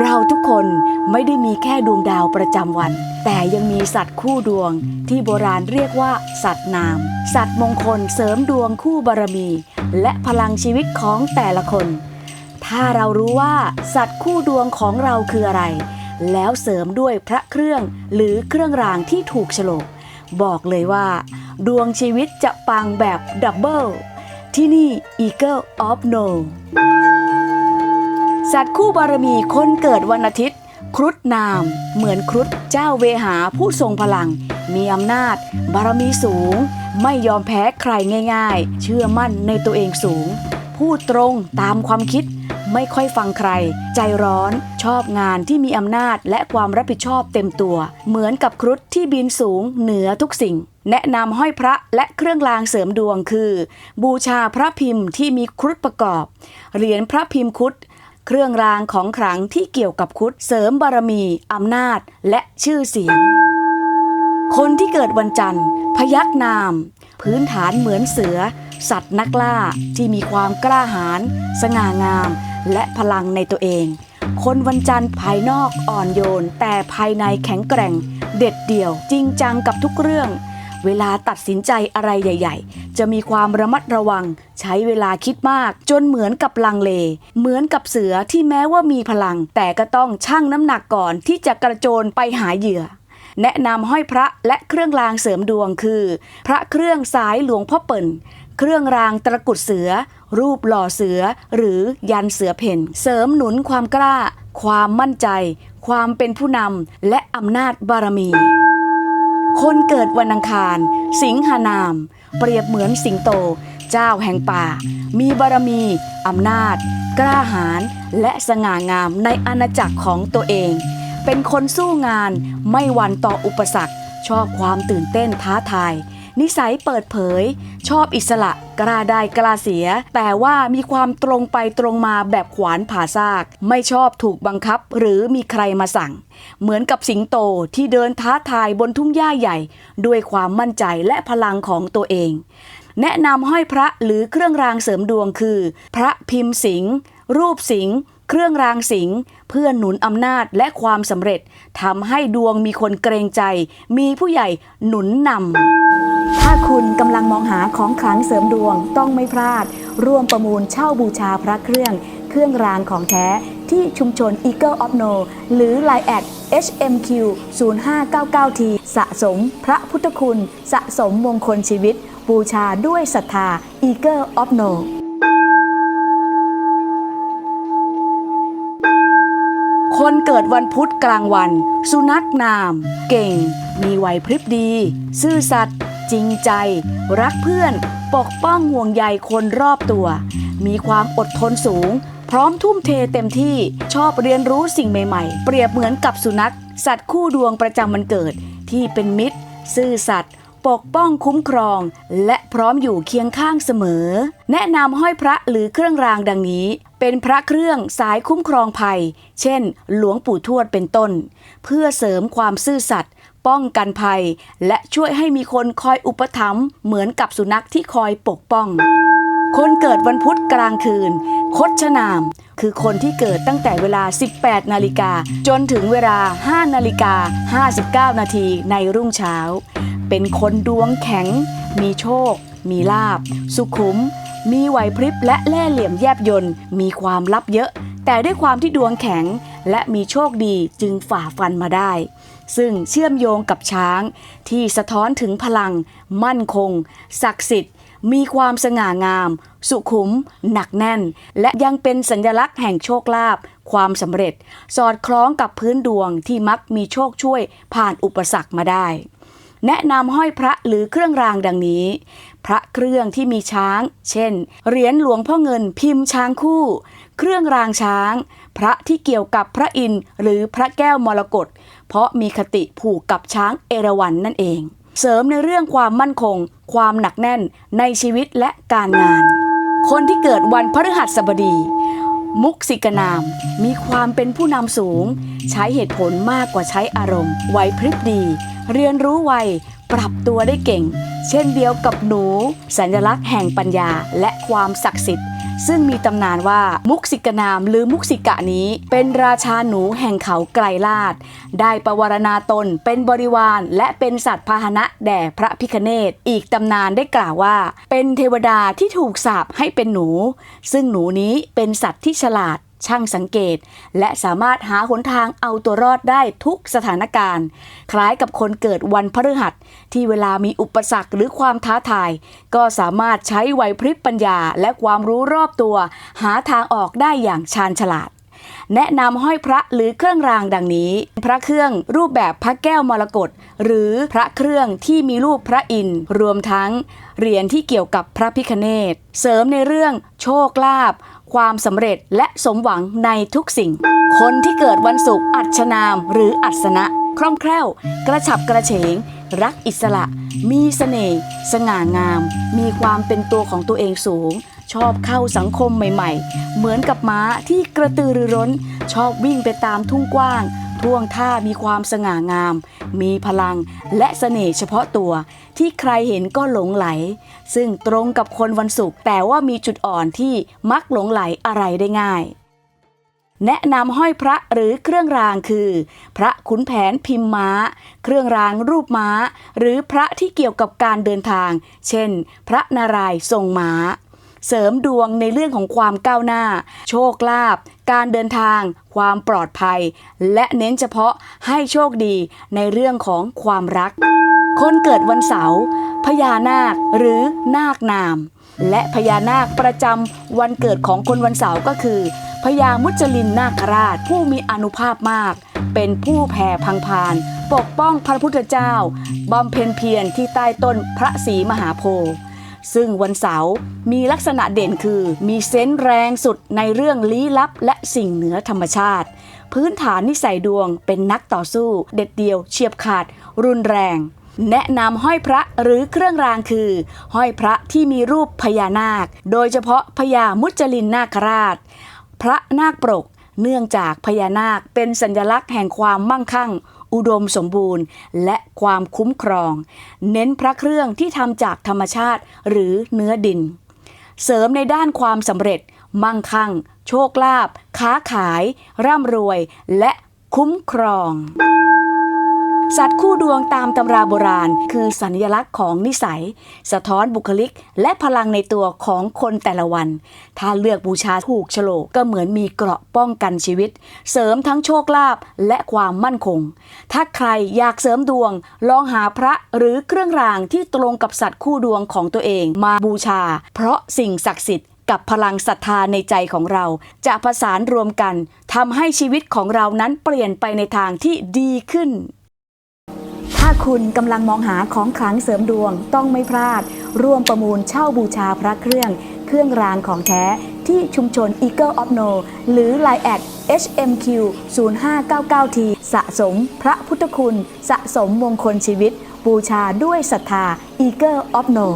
เราทุกคนไม่ได้มีแค่ดวงดาวประจำวัน แต่ยังมีสัตว์คู่ดวง ที่โบราณเรียกว่า สัตว์นาม สัตว์มงคลเสริมดวงคู่บารมี และพลังชีวิตของแต่ละคน ถ้าเรารู้ว่าสัตว์คู่ดวงของเราคืออะไร แล้วเสริมด้วยพระเครื่องหรือเครื่องรางที่ถูกฉลก บอกเลยว่า ดวงชีวิตจะปังแบบดับเบิลที่นี่ Eagle of No สัตว์คู่บารมีคนเกิดวันอาทิตย์ ครุฑนาม เหมือนครุฑเจ้าเวหาผู้ทรงพลัง มีอำนาจ บารมีสูง ไม่ยอมแพ้ใครง่าย ๆ เชื่อมั่นในตัวเองสูง พูดตรงตามความคิด ไม่ค่อยฟังใคร ใจร้อนชอบงานที่มีอำนาจและความรับผิดชอบเต็มตัว เหมือนกับครุฑที่บินสูงเหนือทุกสิ่งแนะนำห้อยพระและเครื่องรางเสริมดวงคือ บูชาพระพิมพ์ที่มีครุฑประกอบ เหรียญพระพิมพ์ครุฑ เครื่องรางของขลังที่เกี่ยวกับครุฑเสริมบารมีอำนาจและชื่อเสียง คนที่เกิดวันจันทร์ พยักนาม พื้นฐานเหมือนเสือ สัตว์นักล่าที่มีความกล้าหาญสง่างาม และพลังในตัวเอง คนวันจันทร์ภายนอกอ่อนโยน แต่ภายในแข็งแกร่ง เด็ดเดี่ยว จริงจังกับทุกเรื่อง เวลาตัดสินใจอะไรใหญ่ ๆ จะมีความระมัดระวัง ใช้เวลาคิดมาก จนเหมือนกับลังเล เหมือนกับเสือที่แม้ว่ามีพลัง แต่ก็ต้องชั่งน้ำหนักก่อนที่จะกระโจนไปหาเหยื่อ แนะนำห้อยพระและเครื่องรางเสริมดวงคือ พระเครื่องสายหลวงพ่อเปิ่นเครื่องรางตะกรุดเสือ รูปหล่อเสือ หรือยันเสือเพ่น เสริมหนุนความกล้า ความมั่นใจ ความเป็นผู้นำและอำนาจบารมี คนเกิดวันอังคาร สิงหานาม เปรียบเหมือนสิงโต เจ้าแห่งป่า มีบารมีอำนาจ กล้าหาญและสง่างามในอาณาจักรของตัวเอง เป็นคนสู้งานไม่หวั่นต่ออุปสรรค ชอบความตื่นเต้นท้าทาย นิสัยเปิดเผย ชอบอิสระ กล้าได้กล้าเสีย แต่ว่ามีความตรงไปตรงมาแบบขวานผ่าซาก ไม่ชอบถูกบังคับหรือมีใครมาสั่ง เหมือนกับสิงโตที่เดินท้าทายบนทุ่งหญ้าใหญ่ ด้วยความมั่นใจและพลังของตัวเอง แนะนำห้อยพระหรือเครื่องรางเสริมดวงคือ พระพิมพ์สิงรูปสิง เครื่องรางสิงเพื่อหนุนอำนาจและความสำเร็จทำให้ดวงมีคนเกรงใจ มีผู้ใหญ่หนุนนำถ้าคุณกำลังมองหาของขลังเสริมดวงต้องไม่พลาด ร่วมประมูลเช่าบูชาพระเครื่อง เครื่องรางของแท้ที่ชุมชน Eagle of No หรือ Line แอด HMQ 0599T สะสมพระพุทธคุณ สะสมมงคลชีวิต บูชาด้วยศรัทธา Eagle of No คนเกิดวันพุธกลางวัน สุนัขนาม เก่ง มีไหวพริบดี ซื่อสัตย์จริงใจ รักเพื่อน ปกป้องห่วงใยคนรอบตัว มีความอดทนสูง พร้อมทุ่มเทเต็มที่ชอบเรียนรู้สิ่งใหม่ๆ เปรียบเหมือนกับสุนัข สัตว์คู่ดวงประจำวันเกิด ที่เป็นมิตร ซื่อสัตย์ ปกป้องคุ้มครอง และพร้อมอยู่เคียงข้างเสมอ แนะนำห้อยพระหรือเครื่องรางดังนี้ เป็นพระเครื่องสายคุ้มครองภัย เช่น หลวงปู่ทวดเป็นต้น เพื่อเสริมความซื่อสัตย์ป้องกันภัย และช่วยให้มีคนคอยอุปถัมภ์เหมือนกับสุนัขที่คอยปกป้อง คนเกิดวันพุธกลางคืน คดชนาม คือคนที่เกิดตั้งแต่เวลา 18 นาฬิกา จนถึงเวลา 5 นาฬิกา 59 นาทีในรุ่งเช้า เป็นคนดวงแข็ง มีโชค มีลาบ สุขุม มีไหวพริบและแล่เหลี่ยมแยบยนต์ มีความลับเยอะ แต่ด้วยความที่ดวงแข็งและมีโชคดีจึงฝ่าฟันมาได้ ซึ่งเชื่อมโยงกับช้างที่สะท้อนถึงพลัง มั่นคง ศักดิ์สิทธิ์ มีความสง่างาม สุขุม หนักแน่น และยังเป็นสัญลักษณ์แห่งโชคลาภความสำเร็จ สอดคล้องกับพื้นดวงที่มักมีโชคช่วยผ่านอุปสรรคมาได้ แนะนำห้อยพระหรือเครื่องรางดังนี้ พระเครื่องที่มีช้าง เช่น เหรียญหลวงพ่อเงินพิมพ์ช้างคู่ เครื่องรางช้าง พระที่เกี่ยวกับพระอินทร์หรือพระแก้วมรกตเพราะมีคติผูกกับช้างเอราวัณนนั่นเองเสริมในเรื่องความมั่นคง ความหนักแน่นในชีวิตและการงาน คนที่เกิดวันพฤหัสบดี มุกสิกนาม มีความเป็นผู้นำสูง ใช้เหตุผลมากกว่าใช้อารมณ์ไหวพริบดี เรียนรู้ไวปรับตัวได้เก่ง เช่นเดียวกับหนู สัญลักษณ์แห่งปัญญาและความศักดิ์สิทธิ์ ซึ่งมีตำนานว่ามุกสิกนามหรือมุกสิกะนี้ เป็นราชาหนูแห่งเขาไกลลาด ได้ประวรณาตนเป็นบริวาร และเป็นสัตว์พาหนะแด่พระพิคเนตอีกตำนานได้กล่าวว่า เป็นเทวดาที่ถูกสาปให้เป็นหนู ซึ่งหนูนี้เป็นสัตว์ที่ฉลาด ช่างสังเกต และสามารถหาหนทางเอาตัวรอดได้ทุกสถานการณ์ คล้ายกับคนเกิดวันพฤหัส ที่เวลามีอุปสรรคหรือความท้าทาย ก็สามารถใช้ไหวพริบปัญญาและความรู้รอบตัว หาทางออกได้อย่างชาญฉลาด แนะนำห้อยพระหรือเครื่องรางดังนี้ พระเครื่องรูปแบบพระแก้วมรกตหรือพระเครื่องที่มีรูปพระอินทร์รวมทั้งเหรียญที่เกี่ยวกับพระพิคเนตเสริมในเรื่องโชคลาภความสำเร็จและสมหวังในทุกสิ่ง คนที่เกิดวันศุกร์อัชนามหรืออัศนะ คล่องแคล่ว กระฉับกระเฉง รักอิสระ มีเสน่ห์สง่างาม มีความเป็นตัวของตัวเองสูง ชอบเข้าสังคมใหม่ๆ เหมือนกับม้าที่กระตือรือร้น ชอบวิ่งไปตามทุ่งกว้างท่วงท่ามีความสง่างาม มีพลังและเสน่ห์เฉพาะตัว ที่ใครเห็นก็หลงไหล ซึ่งตรงกับคนวันศุกร์แต่ว่ามีจุดอ่อนที่มักหลงไหลอะไรได้ง่าย แนะนำห้อยพระหรือเครื่องรางคือ พระขุนแผนพิมพ์ม้า เครื่องรางรูปม้า หรือพระที่เกี่ยวกับการเดินทาง เช่น พระนารายณ์ทรงม้า เสริมดวงในเรื่องของความก้าวหน้า โชคลาภการเดินทาง ความปลอดภัย และเน้นเฉพาะให้โชคดีในเรื่องของความรัก คนเกิดวันเสาร์พญานาคหรือนาคนาม และพญานาคประจำวันเกิดของคนวันเสาร์ก็คือพญามุจลินนาคราชผู้มีอนุภาพมาก เป็นผู้แผ่พังพานปกป้องพระพุทธเจ้าบำเพ็ญเพียรที่ใต้ต้นพระศรีมหาโพธิ์ ซึ่งวันเสาร์มีลักษณะเด่นคือ มีเซนส์แรงสุดในเรื่องลี้ลับและสิ่งเหนือธรรมชาติ พื้นฐานนิสัยดวงเป็นนักต่อสู้ เด็ดเดียว เฉียบขาด รุนแรง แนะนำห้อยพระหรือเครื่องรางคือ ห้อยพระที่มีรูปพญานาค โดยเฉพาะพญามุจลินนาคราช พระนาคปรก เนื่องจากพญานาคเป็นสัญลักษณ์แห่งความมั่งคั่ง อุดมสมบูรณ์ และความคุ้มครอง เน้นพระเครื่องที่ทำจากธรรมชาติหรือเนื้อดิน เสริมในด้านความสำเร็จ มั่งคั่ง โชคลาภค้าขาย ร่ำรวย และคุ้มครอง สัตว์คู่ดวงตามตำราโบราณ คือสัญลักษณ์ของนิสัย สะท้อนบุคลิก และพลังในตัวของคนแต่ละวัน ถ้าเลือกบูชาถูกโฉลกก็เหมือนมีเกราะป้องกันชีวิต เสริมทั้งโชคลาภและความมั่นคง ถ้าใครอยากเสริมดวง ลองหาพระหรือเครื่องรางที่ตรงกับสัตว์คู่ดวงของตัวเองมาบูชา เพราะสิ่งศักดิ์สิทธิ์กับพลังศรัทธาในใจของเรา จะผสานรวมกันทำให้ชีวิตของเรานั้นเปลี่ยนไปในทางที่ดีขึ้น ถ้าคุณกำลังมองหาของขลังเสริมดวงต้องไม่พลาด ร่วมประมูลเช่าบูชาพระเครื่อง เครื่องรางของแท้ที่ชุมชน Eagle of No หรือ Line แอด HMQ 0599T สะสมพระพุทธคุณ สะสมมงคลชีวิต บูชาด้วยศรัทธา Eagle of No